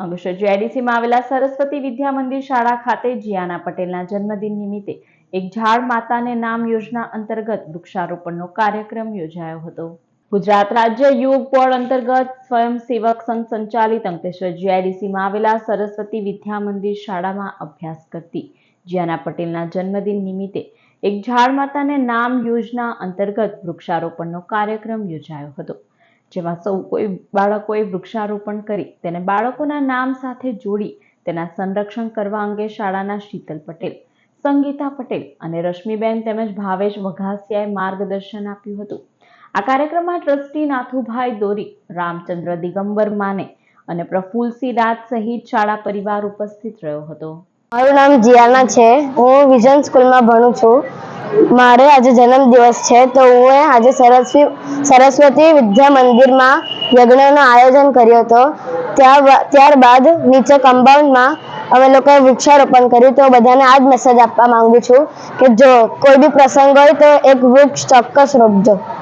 અંકલેશ્વર જેઆઈડીસીમાં આવેલા સરસ્વતી વિદ્યા મંદિર શાળા ખાતે જીયાના પટેલના જન્મદિન નિમિત્તે એક ઝાડ માતાને નામ યોજના અંતર્ગત વૃક્ષારોપણનો કાર્યક્રમ યોજાયો હતો. ગુજરાત રાજ્ય યુવક બોર્ડ અંતર્ગત સ્વયંસેવક સંઘ સંચાલિત અંકલેશ્વર જીઆઈડીસીમાં આવેલા સરસ્વતી વિદ્યા મંદિર શાળામાં અભ્યાસ કરતી જીયાના પટેલના જન્મદિન નિમિત્તે એક ઝાડ માતાને નામ યોજના અંતર્ગત વૃક્ષારોપણનો કાર્યક્રમ યોજાયો હતો. જેમાં સૌ કોઈ, બાળકોએ વૃક્ષારોપણ કરી, તેને બાળકોના નામ સાથે જોડી, તેના સંરક્ષણ કરવા અંગે શાળાના શીતલ પટેલ, સંગીતા પટેલ અને રશ્મિબેન તેમજ ભાવેશ વઘાસિયાએ માર્ગદર્શન આપ્યું હતું. આ કાર્યક્રમમાં ટ્રસ્ટી નાથુભાઈ દોરી, રામચંદ્ર દિગંબર માને અને પ્રફુલસિંહ રાજ સહિત શાળા પરિવાર ઉપસ્થિત રહ્યો હતો. મારું નામ જીયાના છે. હું વિઝન સ્કૂલમાં ભણું છું. મારે આજે જન્મદિવસ છે, તો હું આજે સરસ્વતી સરસ્વતી વિદ્યા મંદિરમાં યજ્ઞનું આયોજન કર્યું હતો. ત્યાર ત્યારબાદ નીચે કમ્પાઉન્ડમાં અમે લોકોએ વૃક્ષારોપણ કર્યું, તો બધાને આ જ મેસેજ આપવા માંગુ છું કે જો કોઈ બી પ્રસંગ હોય તો એક વૃક્ષ ચોક્કસ રોપજો.